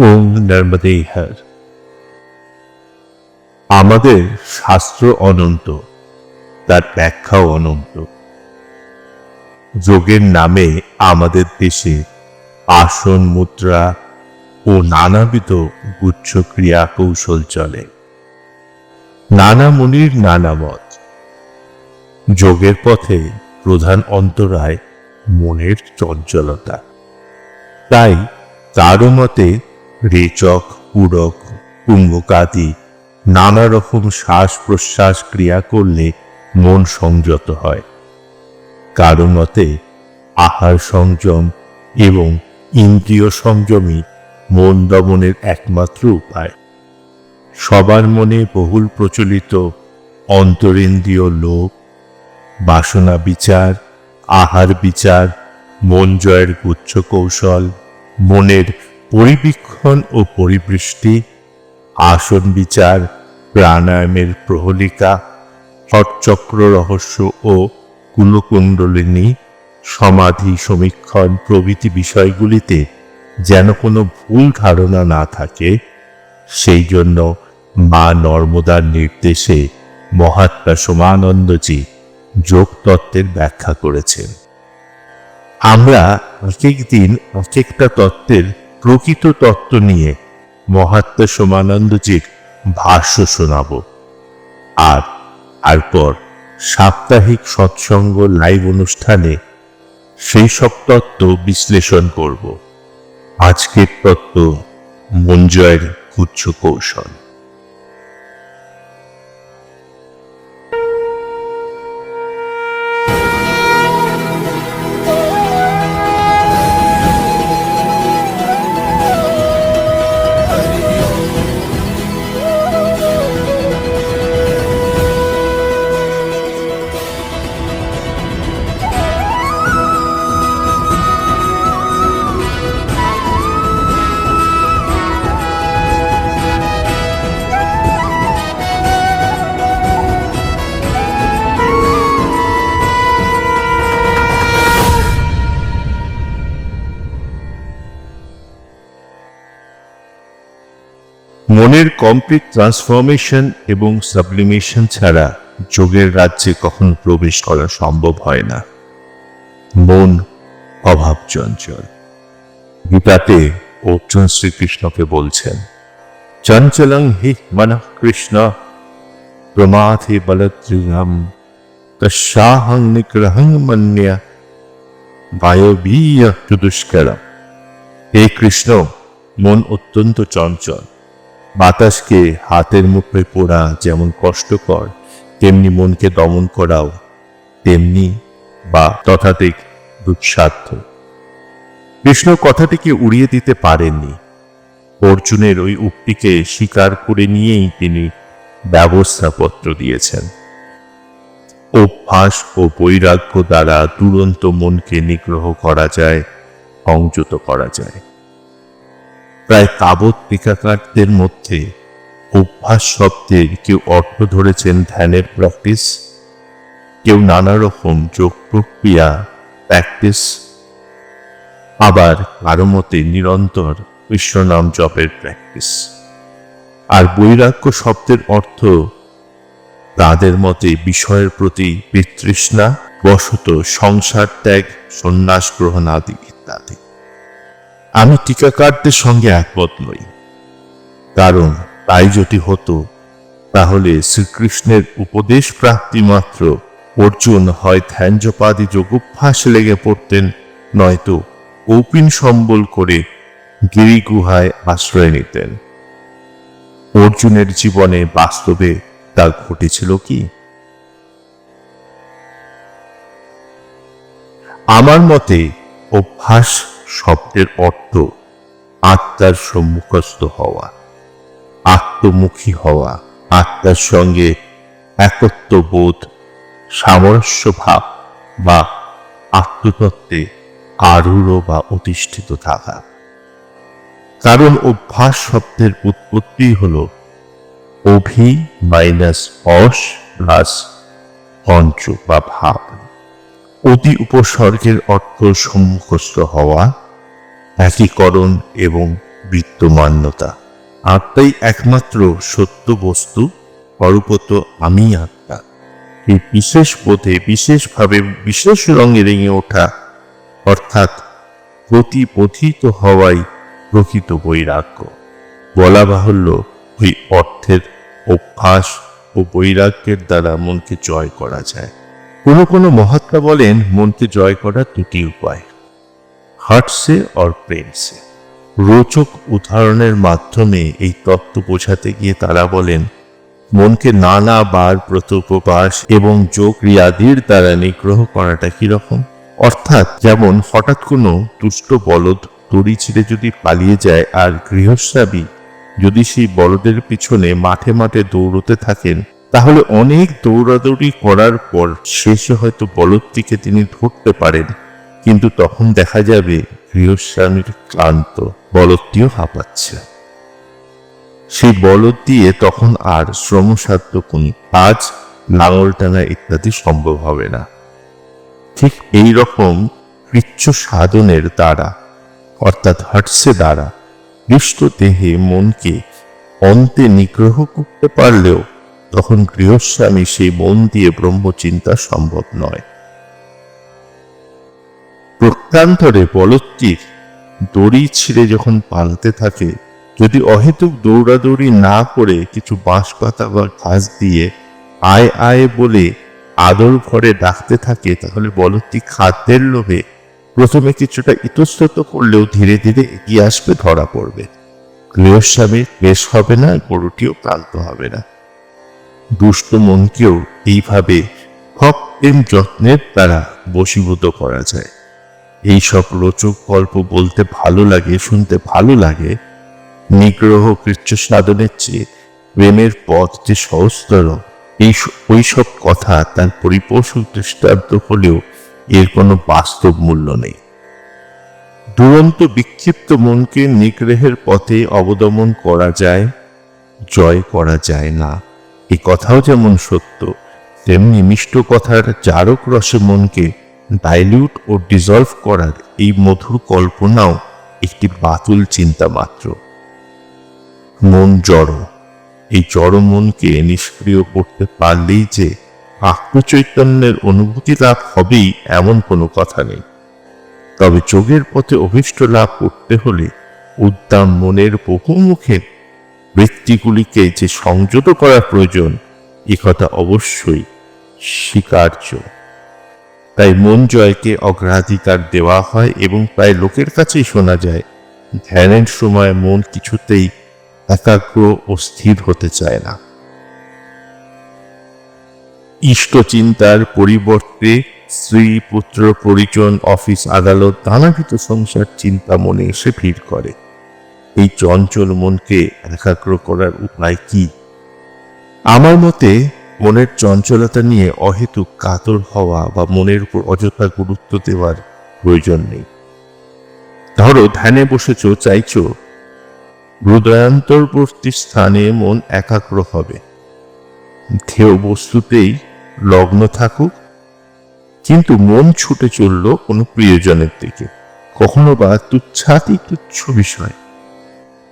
ওম নর্মদে হর। আমাদের শাস্ত্র অনন্ত, তার ব্যাখ্যাও অনন্ত। যোগের নামে আমাদের দেশে আসন, মুদ্রা ও নানাবিধ গুচ্ছ ক্রিয়া কৌশল চলে। নানা মুনির, নানা মত। যোগের পথে প্রধান অন্তরায় মনের চঞ্চলতা। তাই তারও মতে রেচক, পূরক কুম্ভকাদি নানা রকম শ্বাস প্রশ্বাস ক্রিয়া করলে মন সংযত হয়। কারও মতে আহার সংযম এবং ইন্দ্রিয় সংযমই মন দমনের একমাত্র উপায়। সবার মনে বহুল প্রচলিত অন্তরেন্দ্রিয় লোভ, বাসনা বিচার, আহার বিচার, মন জয়ের গুচ্ছ কৌশল, মনের পরিবীক্ষণ ও পরিবৃষ্টি, আসন বিচার, প্রাণায়ামের প্রহলিকা, হটচক্র রহস্য ও কুলকুণ্ডলিনী সমাধি, সমীক্ষণ প্রভৃতি বিষয়গুলিতে যেন কোনো ভুল ধারণা না থাকে, সেই জন্য মা নর্মদার নির্দেশে মহাত্মা সোমানন্দজি যোগ তত্ত্বের ব্যাখ্যা করেছেন। আমরা এক এক দিন এক একটা তত্ত্বের প্রকৃত তত্ত্ব নিয়ে মহাত্মা সোমানন্দজির ভাষ্য শোনাব। আর তারপর সাপ্তাহিক সৎসঙ্গ লাইভ অনুষ্ঠানে সেই সব তত্ত্ব বিশ্লেষণ করব। আজকের তত্ত্ব মঞ্জয়ের গুচ্ছ কৌশল। মনের কমপ্লিট ট্রান্সফরমেশন এবং সাবলিমেশন ছাড়া যোগের রাজ্যে কখনো প্রবেশ করা সম্ভব হয় না। মন অভাব চঞ্চল গীতাতে অর্জুন শ্রীকৃষ্ণকে বলছেন, চঞ্চলং হি মন কৃষ্ণ, প্রমাথে বলত্রিগম তস্যাহং নিগ্রহং মন্যা, বায়বীয় দুষ্করম। হে কৃষ্ণ, মন অত্যন্ত চঞ্চল। বাতাসকে হাতের মুঠোয় পোড়া যেমন কষ্টকর, তেমনি মনকে দমন করাও তেমনি বা তথাধিক দুঃসাধ্য। কৃষ্ণ কথাটিকে উড়িয়ে দিতে পারেননি। অর্জুনের ওই উক্তিকে স্বীকার করে নিয়েই তিনি ব্যবস্থাপত্র দিয়েছেন। অভ্যাস ও বৈরাগ্য দ্বারা দুরন্ত মনকে নিগ্রহ করা যায়, সংযত করা যায়। প্রায় তাবৎ টিকাকারদের মধ্যে অভ্যাস শব্দের কেউ অর্থ ধরেছেন ধ্যানের প্র্যাকটিস কেউ নানা রকম যোগ প্রক্রিয়া প্র্যাকটিস আবার কারও মতে নিরন্তর কৃষ্ণনাম জপের প্র্যাকটিস আর বৈরাগ্য শব্দের অর্থ তাদের মতে বিষয়ের প্রতি বিতৃষ্ণা, বশত সংসার ত্যাগ, সন্ন্যাস গ্রহণ আদি ইত্যাদি। আমি টিকাকারদের সঙ্গে একমত নই। কারণ তাই যদি হতো, তাহলে শ্রীকৃষ্ণের উপদেশ প্রাপ্তি মাত্র অর্জুন হয় ধ্যানজপাদি যোগাভ্যাস লেগে পড়তেন, নয়তো কৌপিন সম্বল করে গিরি গুহায় আশ্রয় নিতেন। অর্জুনের জীবনে বাস্তবে তা ঘটেছিল কি? আমার মতে অভ্যাস শব্দের অর্থ আত্মার সম্মুখস্থ হওয়া, আত্মমুখী হওয়া, আত্মার সঙ্গে একত্ববোধ সামরস্য ভাব বা আত্মতত্ত্বে আরূঢ় বা অধিষ্ঠিত থাকা। কারণ অভ্যাস শব্দের উৎপত্তি হল অভি মাইনাস অস প্লাস পঞ্চ বা ভাব। অতি উপসর্গের অর্থ সম্মুখস্থ হওয়া একীকরণ এবং বৃত্তমান্যতা আত্মাই একমাত্র সত্য বস্তু পরপত আমি আত্মা। এই বিশেষ পথে বিশেষভাবে বিশেষ রঙে রেঙে ওঠা, অর্থাৎ প্রতিপথিত হওয়াই প্রকৃত বৈরাগ্য। বলা বাহুল্য, ওই অর্থের অভ্যাস ও বৈরাগ্যের দ্বারা মনকে জয় করা যায়। কোনো কোনো মহাত্মা বলেন, মনকে জয় করার দুটি উপায়। হার্টসে অর প্রেমসে রোচক উদাহরণের মাধ্যমে এই তত্ত্ব বোঝাতে গিয়ে তারা বলেন, মনকে নানা বার প্রতোপবাস এবং যোগ রিয়াদির দ্বারা নিগ্রহ করাটা কীরকম? অর্থাৎ যেমন হঠাৎ কোনো দুষ্ট বলদ দড়ি ছিঁড়ে যদি পালিয়ে যায় আর গৃহস্বামী যদি সেই বলদের পিছনে মাঠে মাঠে দৌড়তে থাকেন তাহলে অনেক দৌড়াদৌড়ি করার পর শেষে হয়তো বলদটিকে তিনি ধরতে পারেন। কিন্তু তখন দেখা যাবে গৃহস্বামীর ক্লান্ত, বলদটিও হাঁপাচ্ছে। সেই বলদ দিয়ে তখন আর শ্রমসাধ্য কোন কাজ লাঙল টানা ইত্যাদি সম্ভব হবে না। ঠিক এই রকম কৃচ্ছ সাধনের দ্বারা, অর্থাৎ হটসে দ্বারা, দৃষ্ট দেহে মনকে অন্তে নিগ্রহ করতে পারলেও তখন গৃহস্বামী সেই মন দিয়ে ব্রহ্মচিন্তা সম্ভব নয়। প্রত্যান্তরে বলত্তির দড়ি ছিঁড়ে যখন পালতে থাকে, যদি অহেতুক দৌড়াদৌড়ি না করে কিছু বাঁশ পাতা বা ঘাস দিয়ে আয় আয় বলে আদর ঘরে ডাকতে থাকে, তাহলে বলদটি খাদ্যের লোভে প্রথমে কিছুটা ইতস্তত করলেও ধীরে ধীরে এগিয়ে আসবে, ধরা পড়বে। গৃহস্বামীর বেশ হবে না, গরুটিও ক্লান্ত হবে না। দুষ্ট মনকেও এইভাবে হক এম যত্নের দ্বারা বশীভূত করা যায়। এই সব রোচক গল্প বলতে ভালো লাগে, শুনতে ভালো লাগে। নিগ্রহ কৃচ্ছ সাধনের চেয়ে প্রেমের পথ যে সহজতর, এই ওই সব কথা তার পরিপোষক দৃষ্টান্ত হলেও এর কোনো বাস্তব মূল্য নেই। দুরন্ত বিক্ষিপ্ত মনকে নিগ্রহের পথে অবদমন করা যায়, জয় করা যায় না। এ কথাও যেমন সত্য, তেমনি মিষ্ট কথার জারক রসে মনকে ডাইলিউট ও ডিজলভ করার এই মধুর কল্পনাও একটি বাতুল চিন্তা মাত্র। মন জড়, এই জড় মনকে নিষ্ক্রিয় করতে পারলেই যে আত্মচৈতন্যের অনুভূতি লাভ হবেই এমন কোনো কথা নেই। তবে যোগের পথে অভিষ্ট লাভ করতে হলে উদ্দাম মনের বহুমুখে বৃত্তিগুলিকে যে সংযত করা প্রয়োজন, এ কথা অবশ্যই স্বীকার্য। তাই মন জয়কে অগ্রাধিকার দেওয়া হয় এবং প্রায় লোকের কাছেই শোনা যায়, ধ্যানের সময় মন কিছুতেই একাগ্র ও স্থির হতে চায় না। ইষ্ট চিন্তার পরিবর্তে স্ত্রী, পুত্র, পরিজন, অফিস, আদালত, নানাবিধ সংসার চিন্তা মনে এসে ভিড় করে। এই চঞ্চল মনকে একাগ্র করার উপায় কি? আমার মতে, মনের চঞ্চলতা নিয়ে অহেতুক কাতর হওয়া বা মনের উপর অযথা গুরুত্ব দেওয়ার প্রয়োজন নেই। ধরো, ধ্যানে বসেছ, চাইছ, হৃদয়ান্তর্বর্তী স্থানে মন একাগ্র হবে। ধেয় বস্তুতেই লগ্ন থাকুক। কিন্তু মন ছুটে চলল কোনো প্রিয়জনের দিকে। কখনো বা তুচ্ছাতি তুচ্ছ বিষয়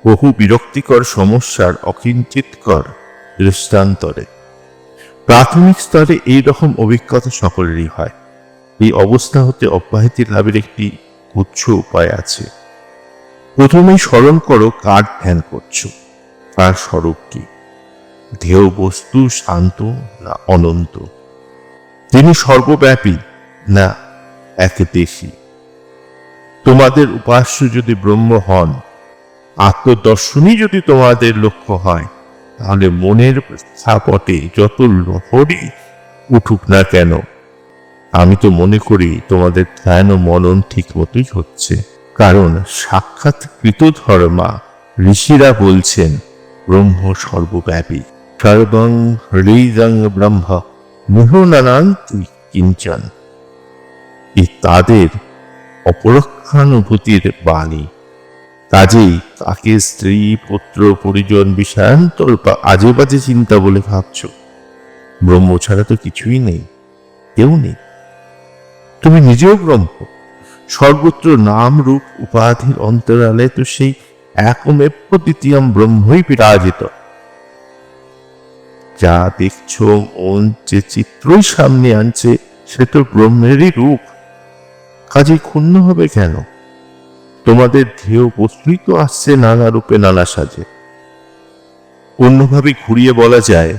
বহু বিরক্তিকর সমস্যার অকিঞ্চিতকর দৃষ্টান্তরে। প্রাথমিক স্তরে এই রকম অভিজ্ঞতা সকলেরই হয়। এই অবস্থা হতে অব্যাহতি লাভের একটি উচ্চ উপায় আছে। প্রথমেই স্মরণ করো কার ধ্যান করছ। তার স্বরূপ কি? ধেয় বস্তু শান্ত না অনন্ত? তিনি সর্বব্যাপী না একদেশী? তোমাদের উপাস্য যদি ব্রহ্ম হন আত্মদর্শনই যদি তোমাদের লক্ষ্য হয়, তাহলে মনের স্থাপটে যত লহরি উঠুক না কেন, আমি তো মনে করি তোমাদের ধ্যান ও মনন ঠিক মতোই হচ্ছে। কারণ সাক্ষাৎ কৃতধর্মা ঋষিরা বলছেন, ব্রহ্ম সর্বব্যাপী, সর্বং হৃদং ব্রহ্ম মুহনানান্তি কিঞ্চন। এ তাদের অপরক্ষানুভূতির বাণী। কাজেই তাকে স্ত্রী, পুত্র, পরিজন বিষয়ান্তর বা আজে বাজে চিন্তা বলে ভাবছ। ব্রহ্ম ছাড়া তো কিছুই নেই, কেউ নেই। তুমি নিজেও ব্রহ্ম। সর্বত্র নাম রূপ উপাধির অন্তরালে তো সেই একমেব দ্বিতীয়ম ব্রহ্মই বিরাজিত। যা দেখছ মন যে চিত্রই সামনে আনছে, সে তো ব্রহ্মেরই রূপ। কাজে ক্ষুণ্ণ হবে কেন? তোমাদের ধ্যেয় বস্তুই তো আসছে নানা রূপে, নানা সাজে। অন্যভাবে ঘুরিয়ে বলা যায়,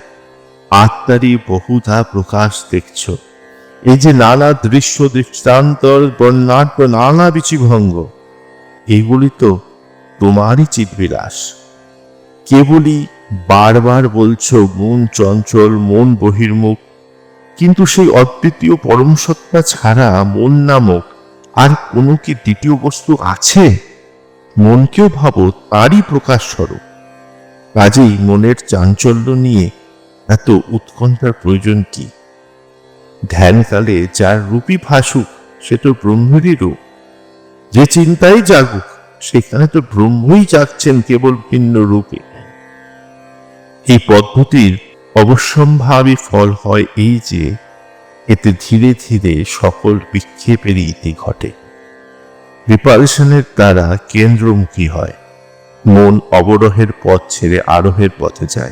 আত্মারই বহুধা প্রকাশ দেখছ। এই যে নানা দৃশ্য, দৃষ্টান্তর, বর্ণাঢ্য, নানা বিচিভঙ্গ, এগুলি তো তোমারই চিৎবিলাস। কেবলই বারবার বলছো, মন চঞ্চল, মন বহির্মুখ, কিন্তু সেই অদ্বিতীয় পরম সত্তা ছাড়া মন নামক আর কোনো কি দ্বিতীয় বস্তু আছে? মনকেও ভাবো, তারই প্রকাশ স্বরূপ। কাজেই মনের চাঞ্চল্য নিয়ে এত উৎকণ্ঠার প্রয়োজন কি? ধ্যানকালে যার রূপী ভাসুক, সে তো ব্রহ্মেরই রূপ। যে চিন্তাই জাগুক, সেখানে তো ব্রহ্মই জাগছেন কেবল ভিন্ন রূপে। এই পদ্ধতির অবশ্যম্ভাবী ফল হয় এই যে এতে ধীরে ধীরে সকল বিক্ষেপের ইতি ঘটে। রিপালশনের দ্বারা কেন্দ্রমুখী হয়। মন অবরোহের পথ ছেড়ে আরোহের পথে যায়।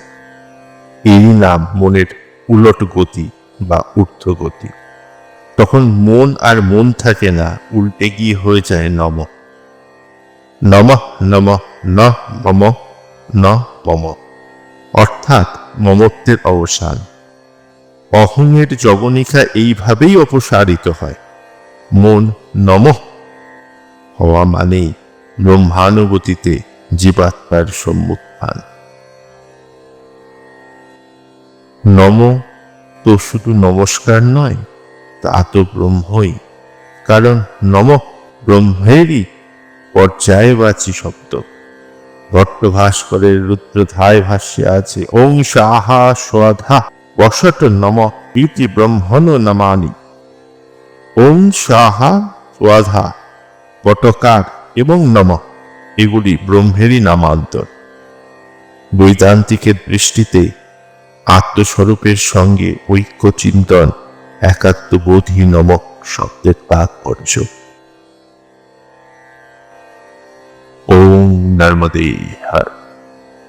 এই নাম মনের উলট গতি বা ঊর্ধ্ব গতি। তখন মন আর মন থাকে না, উল্টে গিয়ে হয়ে যায় নম। নম নম, ন, মম ন, মম। অর্থাৎ মমত্বের অবসান। অহংয়ের জবনিকা এইভাবেই অপসারিত হয়। মন নম। হওয়া মানেই ব্রহ্মানুভূতিতে জীবাত্মার সম্মুখান নম তো শুধু নমস্কার নয়, তা তো ব্রহ্মই। কারণ নম ব্রহ্মেরই পর্যায়বাচী শব্দ। ভট্ট ভাস্করের রুদ্রধায় ভাষ্যে আছে, ওং সাহা স্বাধা। বসট নম ইতি ব্রহ্মণ নমানি ওং সাহা স্বাধা পটকার এবং নম, এগুলি ব্রহ্মেরই নামান্তর। বৈদান্তিকের দৃষ্টিতে আত্মস্বরূপের সঙ্গে ঐক্য চিন্তন একাত্মবোধী নমক শব্দের তাৎপর্য। ওম নর্মদে হর।